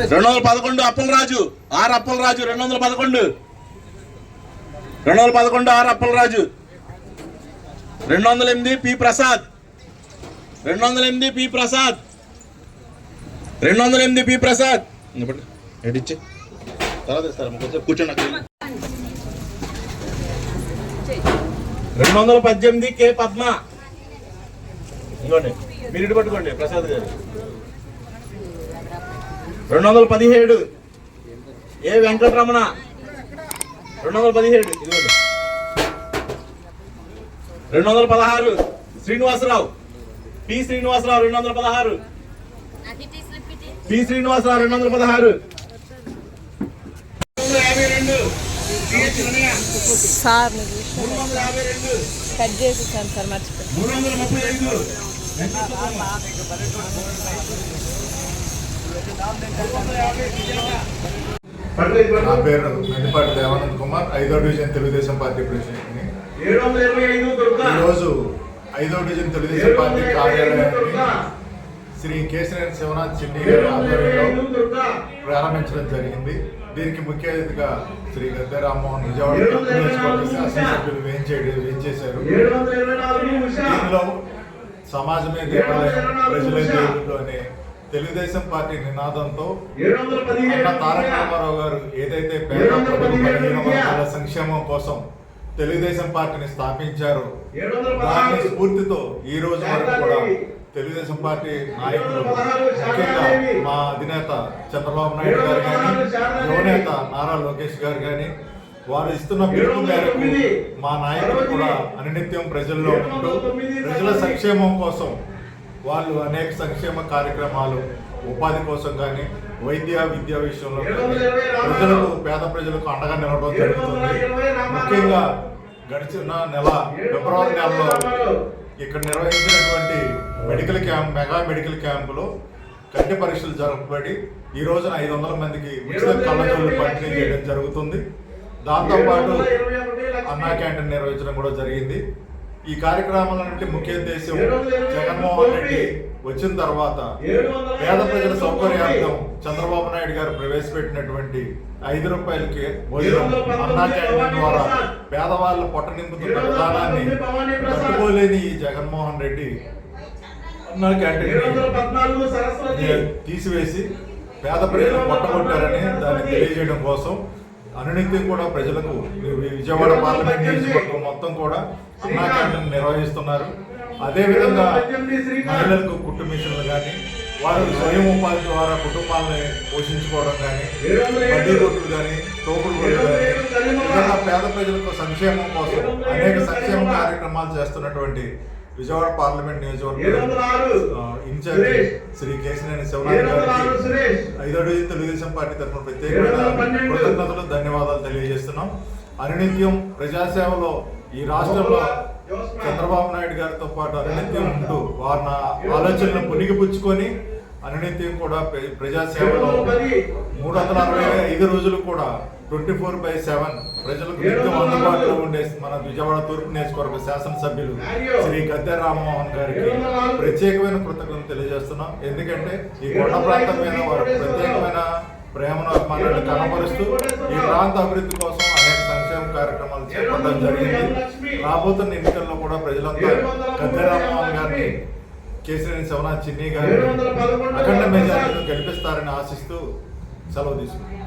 రెండు వందల పదకొండు అప్పలరాజు ఆర్ అప్పలరాజు రెండు వందల పదకొండు. రెండు వందల పదకొండు ఆర్ అప్పలరాజు. రెండు వందల ఎనిమిది పి ప్రసాద్. రెండు వందల ఎనిమిది పి ప్రసాద్. రెండు వందల ఎనిమిది పి ప్రసాద్. ఎడిచ్చే తర్వాత ఇస్తారా? కూర్చోండి రెండు వందల పద్దెనిమిది కే పద్మ. ఇదిగోండి మీరు ఇటు పట్టుకోండి ప్రసాద్ గారు. రెండు వందల పదిహేడు ఏ వెంకటరమణ? రెండు వందల పదిహేడు రెండు వందల పదహారు శ్రీనివాసరావు పి. శ్రీనివాసరావు రెండు. వందల పదహారు పి శ్రీనివాసరావు రెండు. వందల పదహారు సార్ కట్ చేసేసాను సార్ మర్చిపోయి మూడు వందల ముప్పై ఐదు నా పేరు మెల్లిపాటి దేవానంద్ కుమార్ ఐదో డివిజన్ తెలుగుదేశం పార్టీ ప్రెసిడెంట్ని ఈరోజు ఐదో డివిజన్ తెలుగుదేశం పార్టీ కార్యాలయాన్ని శ్రీ కేశినేని శివనాథ్ చిన్ని గారి ఆధ్వర్యంలో ప్రారంభించడం జరిగింది. దీనికి ముఖ్య అతిథిగా శ్రీ గద్దె రామ్మోహన్ విజయవాడ శాసనసభ్యులు వేయించేయడం వేయించేశారు దీనిలో సమాజమే దేవాలయం ప్రజలే దేవుళ్ళు అనే తెలుగుదేశం పార్టీ నినాదంతో తారక రామారావు గారు ఏదైతే పేద వర్గాల సంక్షేమం కోసం తెలుగుదేశం పార్టీని స్థాపించారో దాని స్ఫూర్తితో ఈ రోజు వరకు కూడా తెలుగుదేశం పార్టీ నాయకులు ముఖ్యంగా మా అధినేత చంద్రబాబు నాయుడు గారు కానీ యువనేత నారా లోకేష్ గారు కానీ వారు ఇస్తున్న పిలుపు మేరకు మా నాయకులు కూడా అనునిత్యం ప్రజల్లో ఉంటూ ప్రజల సంక్షేమం కోసం వాళ్ళు అనేక సంక్షేమ కార్యక్రమాలు ఉపాధి కోసం కానీ వైద్య విద్య విషయంలో ప్రజలకు పేద ప్రజలకు అండగా నిలవడం జరుగుతుంది ముఖ్యంగా గడిచిన నెల ఫిబ్రవరి నెలలో ఇక్కడ నిర్వహించినటువంటి మెడికల్ క్యాంప్ మెగా మెడికల్ క్యాంపులో కంటి పరీక్షలు జరపబడి ఈ రోజున ఐదు వందల మందికి ఉచిత కళ్ళజోళ్ళు పంపిణీ చేయడం జరుగుతుంది దాంతోపాటు అన్నా క్యాంటీన్ నిర్వహించడం కూడా జరిగింది ఈ కార్యక్రమాల నుండి ముఖ్య ఉద్దేశం జగన్మోహన్ రెడ్డి వచ్చిన తర్వాత పేద ప్రజల సౌకర్యార్థం చంద్రబాబు నాయుడు గారు ప్రవేశపెట్టినటువంటి ఐదు రూపాయలకి భోజనం అన్నా క్యాంటీన్ ద్వారా పేదవాళ్ళ పొట్ట నింపుతున్న విధానాన్ని తట్టుకోలేని ఈ జగన్మోహన్ రెడ్డి అన్నా క్యాంటీన్ తీసివేసి పేద ప్రజలు పొట్టగొట్టారని దాన్ని తెలియజేయడం కోసం అనునిత్యం కూడా ప్రజలకు విజయవాడ పార్లమెంట్ నియోజకవర్గం మొత్తం కూడా అన్నా క్యాంటీన్ నిర్వహిస్తున్నారు. అదేవిధంగా మహిళలకు కుట్టు మిషన్లు కానీ వారు స్వయం ఉపాధి ద్వారా కుటుంబాలని పోషించుకోవడం కానీ వడ్డీ కొట్టులు కానీ తోపుడు కొట్లు కానీ విధంగా పేద ప్రజలకు సంక్షేమం కోసం అనేక సంక్షేమ కార్యక్రమాలు చేస్తున్నటువంటి విజయవాడ పార్లమెంట్ నియోజకవర్గం ఇన్ఛార్జి శ్రీ కేశినేని శివనాథ్ గారికి ఐదో డివిజన్ తెలుగుదేశం పార్టీ తరఫున పన్నెండు. కృతజ్ఞతలు ధన్యవాదాలు తెలియజేస్తున్నాం. అనునిత్యం ప్రజాసేవలో ఈ రాష్ట్రంలో చంద్రబాబు నాయుడు గారితో పాటు అనునిత్యం ఉంటూ వారి నా ఆలోచనలను పుణిగిపుచ్చుకొని అనునిత్యం కూడా ప్ర- ప్రజాసేవలో మూడు వందల అరవై ఐదు రోజులు కూడా ట్వంటీ ఫోర్ బై సెవెన్ ప్రజలకు నిత్యం అందుబాటులో ఉండే మన విజయవాడ తూర్పు నియోజకవర్గ శాసనసభ్యులు శ్రీ గద్దె రామ్మోహన్ గారికి ప్రత్యేకమైన కృతజ్ఞతలు తెలియజేస్తున్నాం. ఎందుకంటే ఈ కొండ ప్రాంతం మీద వారు ప్రత్యేకమైన ప్రేమను అభిమానాన్ని కనబరుస్తూ ఈ ప్రాంత అభివృద్ధి కోసం అనేక సంక్షేమ కార్యక్రమాలు చేపట్టడం జరిగింది. రాబోతున్న ఎన్నికల్లో కూడా ప్రజలంతా గద్దె రామ్మోహన్ గారిని కేసీఆర్ శివనాథ్ చిన్ని గారిని అఖండ మెజారిటీతో గెలిపిస్తారని ఆశిస్తూ సెలవు తీసుకుంటాం